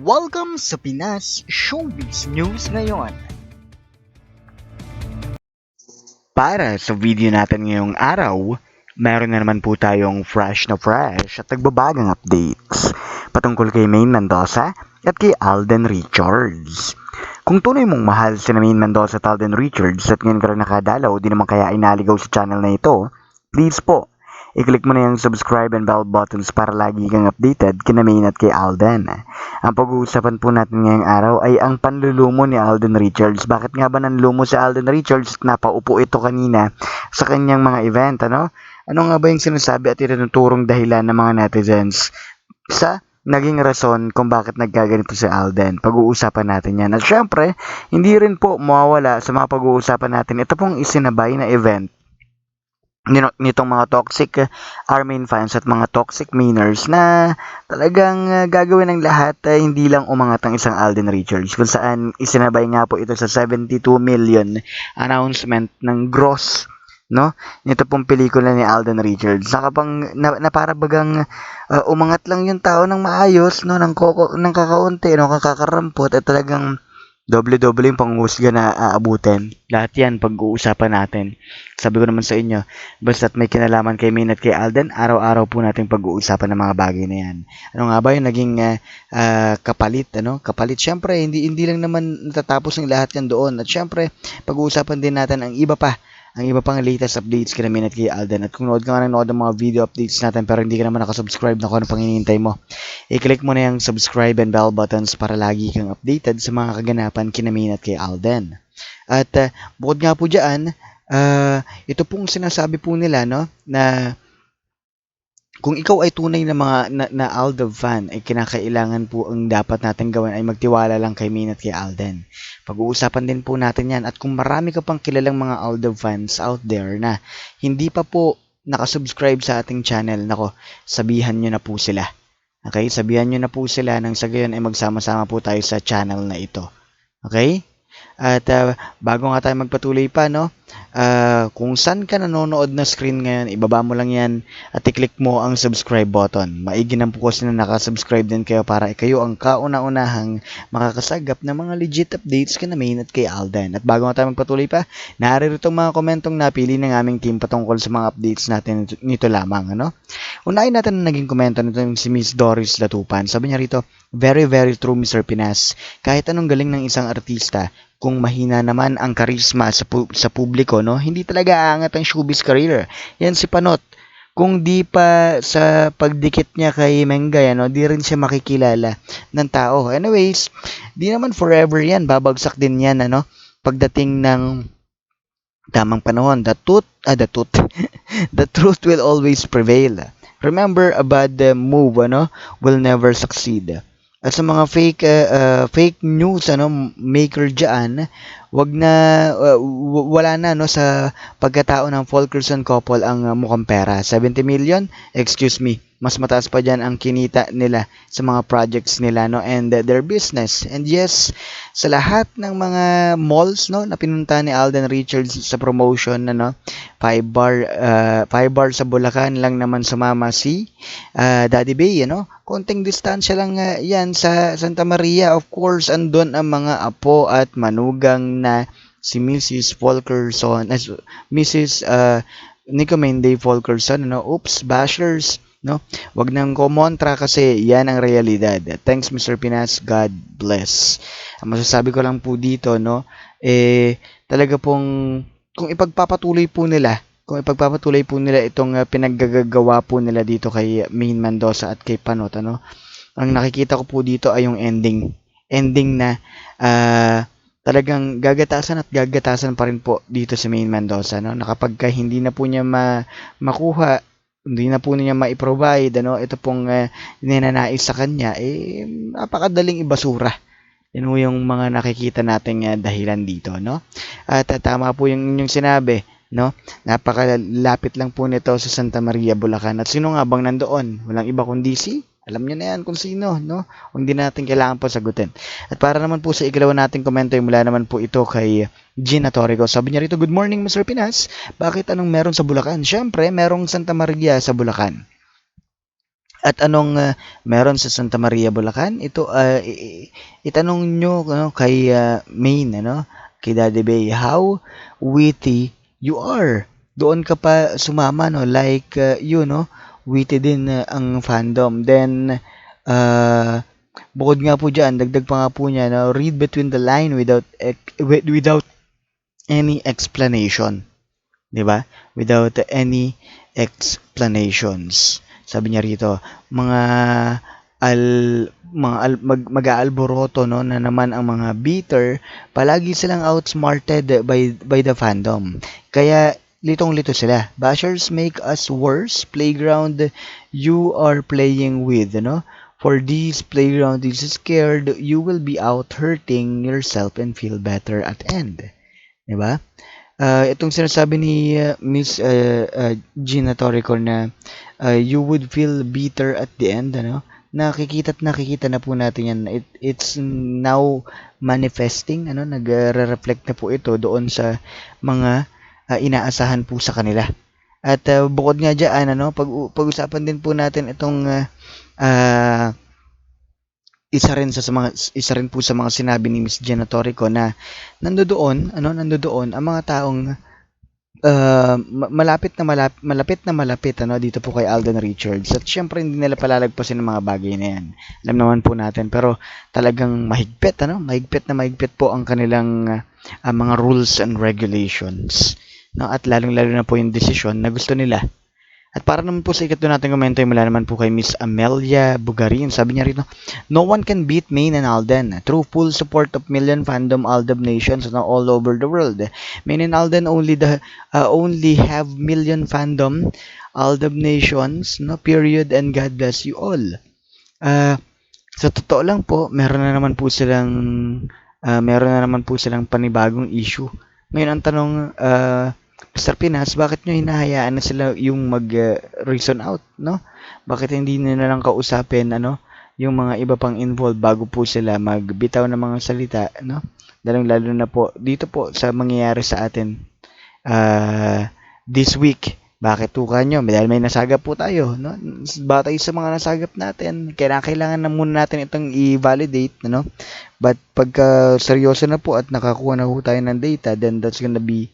Welcome sa Pinas Showbiz News ngayon. Para sa video natin ngayong araw, meron na naman po tayong fresh na fresh at nagbabagang updates patungkol kay Maine Mendoza at kay Alden Richards. Kung tunay mong mahal si Maine Mendoza at Alden Richards at ngayon ka rin nakadalaw, di naman kaya inaligaw sa channel na ito, please po, i-click mo na yung subscribe and bell buttons para lagi kang updated kina Maine at kay Alden. Ang pag-uusapan po natin ngayong araw ay ang panlulumo ni Alden Richards. Bakit nga ba nanlumo si Alden Richards? Napaupo ito kanina sa kanyang mga event, ano? Ano nga ba yung sinasabi at itinuturong dahilan ng mga netizens sa naging rason kung bakit nagkaganito si Alden. Pag-uusapan natin yan. At syempre, hindi rin po mawawala sa mga pag-uusapan natin. Ito pong isinabay na event nitong mga toxic uh, Armin fans at mga toxic mainers na talagang uh, gagawin ng lahat uh, hindi lang umangat ang isang Alden Richards kung saan isinabay nga po ito sa 72 million announcement ng gross no? Nito pong pelikula ni Alden Richards nakapang na, na para bagang uh, umangat lang yung tao ng maayos no? Ng koko ng kakaunti no? Kakarampot at talagang doble-doble yung panghusga na aabutin. Lahat yan pag-uusapan natin. Sabi ko naman sa inyo, basta't may kinalaman kay Min at kay Alden, araw-araw po natin pag-uusapan ng mga bagay na yan. Ano nga ba yung naging uh, uh, kapalit, ano? Kapalit, syempre, hindi, hindi lang naman natatapos ng lahat yan doon. At syempre, pag-uusapan din natin ang iba pa ang iba pang latest updates kay Min at kay Alden. At kung nood ka nga nanood ng mga video updates natin pero hindi ka naman nakasubscribe na kung ano pang hinihintay mo, i-click mo na yung subscribe and bell buttons para lagi kang updated sa mga kaganapan kina Min at kay Alden. At uh, bukod nga po dyan, uh, ito pong sinasabi po nila no, na kung ikaw ay tunay na mga na, na Aldo fan, ay kinakailangan po ang dapat natin gawin ay magtiwala lang kay Min at kay Alden. Pag-uusapan din po natin yan. At kung marami ka pang kilalang mga Aldo fans out there na hindi pa po nakasubscribe sa ating channel, nako, sabihan nyo na po sila. Okay? Sabihan nyo na po sila nang sa gayon ay magsama-sama po tayo sa channel na ito. Okay? At uh, bago nga tayo magpatuloy pa, no? Uh, kung saan ka nanonood na screen ngayon, ibaba mo lang yan at i-click mo ang subscribe button. Maigi na po kasi na nakasubscribe din kayo para kayo ang kauna-unahang makakasagap ng mga legit updates kay Main at kay Alden. At bago nga tayo magpatuloy pa, narito mga komentong napili ng aming team patungkol sa mga updates natin nito lamang. Ano? Unahin natin ang naging komento nito si Miss Doris Latupan. Sabi niya rito, very very true Mr. Pinas. Kahit anong galing ng isang artista, kung mahina naman ang karisma sa, pu- sa publiko, no? Hindi talaga aangat ang showbiz career. Yan si Panot. Kung di pa sa pagdikit niya kay Mengay, ano, di rin siya makikilala ng tao. Anyways, di naman forever yan. Babagsak din yan, ano? Pagdating ng tamang panahon. The truth, ah, the truth, the truth will always prevail. Remember, a bad move, ano, will never succeed. At sa mga fake uh, uh, fake news ano maker diyan, wag na uh, wala na no sa pagkatao ng Fulkerson couple ang uh, mukhang pera. 70 million? Excuse me. Mas mataas pa diyan ang kinita nila sa mga projects nila no and uh, their business. And yes, sa lahat ng mga malls no na pinunta ni Alden Richards sa promotion ano, 5 bar uh, 5 bar sa Bulacan lang naman sumama si uh, Daddy Bay, ano? Konting distansya lang uh, 'yan sa Santa Maria. Of course, andun ang mga apo at manugang na si Mrs. Volkerson, as Mrs. Uh, Nico Mende Volkerson, ano? Oops, bashers, no? Wag nang kumontra kasi 'yan ang realidad. Thanks Mr. Pinas, God bless. Ang masasabi ko lang po dito, no? Eh talaga pong kung ipagpapatuloy po nila kung ipagpapatuloy po nila itong uh, pinaggagawa po nila dito kay Main Mendoza at kay Panot ano ang nakikita ko po dito ay yung ending ending na uh, talagang gagatasan at gagatasan pa rin po dito sa Main Mendoza no ka hindi na po niya ma makuha hindi na po niya ma-provide ano ito pong uh, ninanais sa kanya eh napakadaling ibasura yan po yung mga nakikita nating uh, dahilan dito no at uh, tama po yung yung sinabi no? Napakalapit lang po nito sa Santa Maria, Bulacan. At sino nga bang nandoon? Walang iba kundi si alam niyo na yan kung sino, no? Hindi natin kailangan po sagutin. At para naman po sa ikalawa nating komento, mula naman po ito kay Gina Torrico. Sabi niya rito, Good morning, Mr. Pinas. Bakit anong meron sa Bulacan? Siyempre, merong Santa Maria sa Bulacan. At anong ah, meron sa Santa Maria, Bulacan? Ito i- itanong nyo ano, kay ah, Main, ano, kay Daddy Bay, how witty you are. Doon ka pa sumama, no? Like ah, you, no? Witty din ah, ang fandom. Then, ah, bukod nga po dyan, dagdag pa nga po niya, no? Read between the line without without any explanation. 'di ba? Without any explanations. Sabi niya rito, mga al mga al, mag, mag-aalboroto no na naman ang mga beater, palagi silang outsmarted by by the fandom. Kaya litong-lito sila. Bashers make us worse. Playground you are playing with, no? For this playground is scared, you will be out hurting yourself and feel better at end. 'Di ba? Ah, itong sinasabi ni ah, Miss ah, ah, Gina Torrico na ah, you would feel bitter at the end, ano? Nakikita at nakikita na po natin yan. It, it's now manifesting, ano? Nagre-reflect na po ito doon sa mga ah, inaasahan po sa kanila. At ah, bukod nga dyan, ano? Pag, pag-usapan din po natin itong ah, ah, isa rin sa, sa mga isa rin po sa mga sinabi ni Miss Gina Torrico na nandoon, ano, nandoon ang mga taong ma- malapit na malapit, malapit na malapit ano dito po kay Alden Richards. At syempre hindi nila palalagpasin ang mga bagay na 'yan. Alam naman po natin pero talagang mahigpit ano, mahigpit na mahigpit po ang kanilang ah, mga rules and regulations. No, at lalong-lalo na po yung desisyon na gusto nila at para naman po sa ikatlo natin komento, mula naman po kay Miss Amelia Bugarin. Sabi niya rito, No one can beat Maine and Alden. Through full support of million fandom Aldab nations now all over the world. Maine and Alden only the uh, only have million fandom Aldab nations, no period and God bless you all. Uh, sa totoo lang po, meron na naman po silang uh, meron na naman po silang panibagong issue. Ngayon ang tanong uh, Mr. Pinas, bakit nyo hinahayaan na sila yung mag-reason out, no? Bakit hindi nila lang kausapin, ano, yung mga iba pang involved bago po sila magbitaw ng mga salita, no? Lalong lalo na po dito po sa mangyayari sa atin uh, this week. Bakit tuka nyo? Dahil may nasagap po tayo, no? Batay sa mga nasagap natin, kaya kailangan na muna natin itong i-validate, no? But pagka seryoso na po at nakakuha na po tayo ng data, then that's gonna be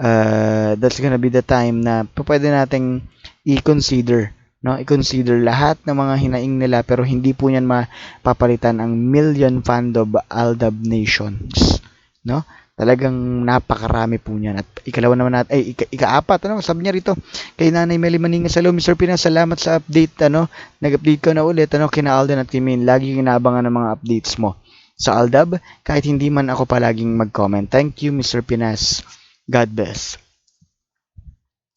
uh, that's gonna be the time na pwede nating i-consider no? I-consider lahat ng mga hinaing nila pero hindi po niyan mapapalitan ang million fandom Aldab nations no? Talagang napakarami po niyan. At ikalawa naman natin ay ika, ikaapat ano? Sabi niya rito kay Nanay Meli Maninga Salo Mr. Pinas. Salamat sa update ano? Nag-update ka na ulit ano? Kina Alden at Kimin lagi inaabangan ng mga updates mo sa Aldab kahit hindi man ako palaging mag-comment. Thank you Mr. Pinas God bless.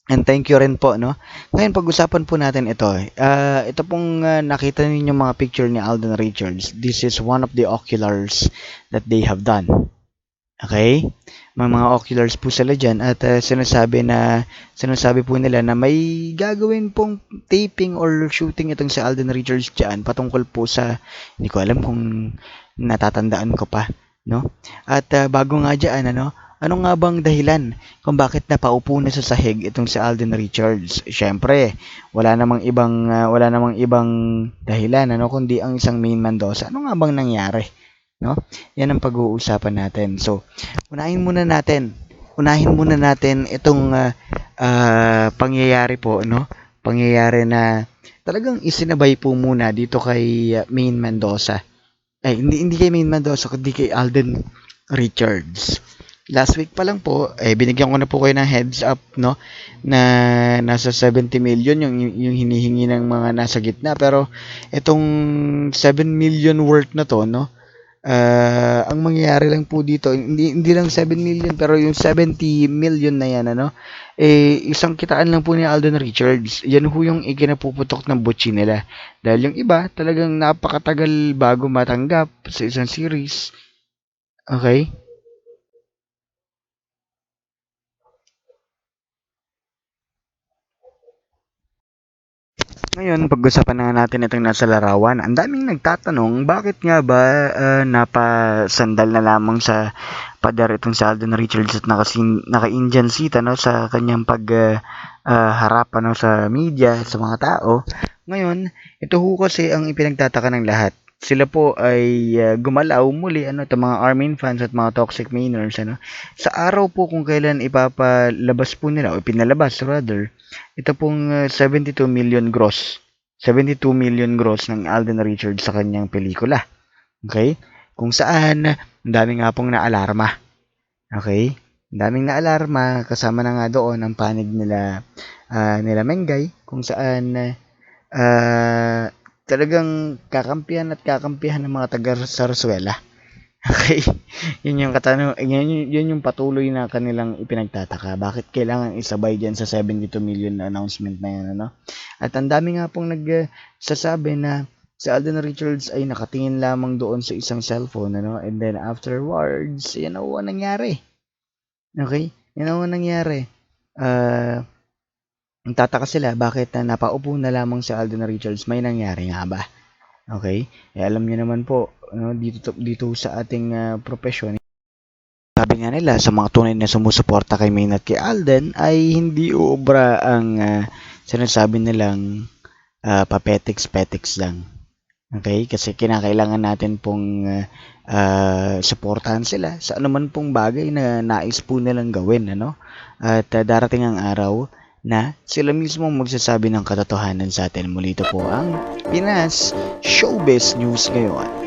And thank you rin po, no? Ngayon, pag-usapan po natin ito. Uh, ito pong uh, nakita ninyo mga picture ni Alden Richards. This is one of the oculars that they have done. Okay? May mga oculars po sila dyan at uh, sinasabi na sinasabi po nila na may gagawin pong taping or shooting itong si Alden Richards dyan patungkol po sa hindi ko alam kung natatandaan ko pa, no? At uh, bago nga dyan, ano, ano nga bang dahilan kung bakit napaupo na sa sahig itong si Alden Richards? Siyempre, wala namang ibang uh, wala namang ibang dahilan ano kundi ang isang main Mendoza. Ano nga bang nangyari? No? Yan ang pag-uusapan natin. So, unahin muna natin. Unahin muna natin itong uh, uh, pangyayari po, no? Pangyayari na talagang isinabay po muna dito kay uh, Main Mendoza. Ay, hindi, hindi kay Main Mendoza, kundi kay Alden Richards last week pa lang po, eh, binigyan ko na po kayo ng heads up, no, na nasa 70 million yung, yung hinihingi ng mga nasa gitna. Pero, itong 7 million worth na to, no, uh, ang mangyayari lang po dito, hindi, hindi lang 7 million, pero yung 70 million na yan, ano, eh, isang kitaan lang po ni Alden Richards. Yan ho yung ikinapuputok ng butchi nila. Dahil yung iba, talagang napakatagal bago matanggap sa isang series. Okay? Ngayon, pag-usapan na natin itong nasa larawan. Ang daming nagtatanong, bakit nga ba uh, napasandal na lamang sa padar itong si Alden Richards at naka-Indian naka seat ano, sa kanyang pag uh, uh, harap ano, sa media, sa mga tao. Ngayon, ito ho kasi ang ipinagtataka ng lahat. Sila po ay ah, gumalaw muli ano itong mga Armin fans at mga toxic mainers ano. Sa araw po kung kailan ipapalabas po nila o pinalabas rather ito pong ah, 72 million gross 72 million gross ng Alden Richards sa kanyang pelikula. Okay? Kung saan ang dami nga pong naalarma. Okay? Ang daming naalarma kasama na nga doon ang panig nila ah, nila Mengay kung saan ah, talagang kakampihan at kakampihan ng mga taga Sarsuela. Okay? Yun yung katanong, yun, yun- yun yung patuloy na kanilang ipinagtataka. Bakit kailangan isabay dyan sa 72 million na announcement na yan, ano? At ang dami nga pong nagsasabi na si Alden Richards ay nakatingin lamang doon sa isang cellphone, ano? And then afterwards, yan ang nangyari. Okay? Yan ang nangyari. Ah, Nagtataka sila bakit na napaupo na lamang si Alden Richards. May nangyari nga ba? Okay? Eh, alam niyo naman po, ano, dito, dito sa ating ah, profesyon, sabi nga nila sa mga tunay na sumusuporta kay at kay Alden ay hindi uubra ang ah, sinasabi nilang ah, papetics-petics lang. Okay? Kasi kinakailangan natin pong ah, ah, suportahan sila sa anuman pong bagay na nais po nilang gawin. Ano? At ah, darating ang araw na sila mismo magsasabi ng katotohanan sa atin. Muli ito po ang Pinas Showbiz News ngayon.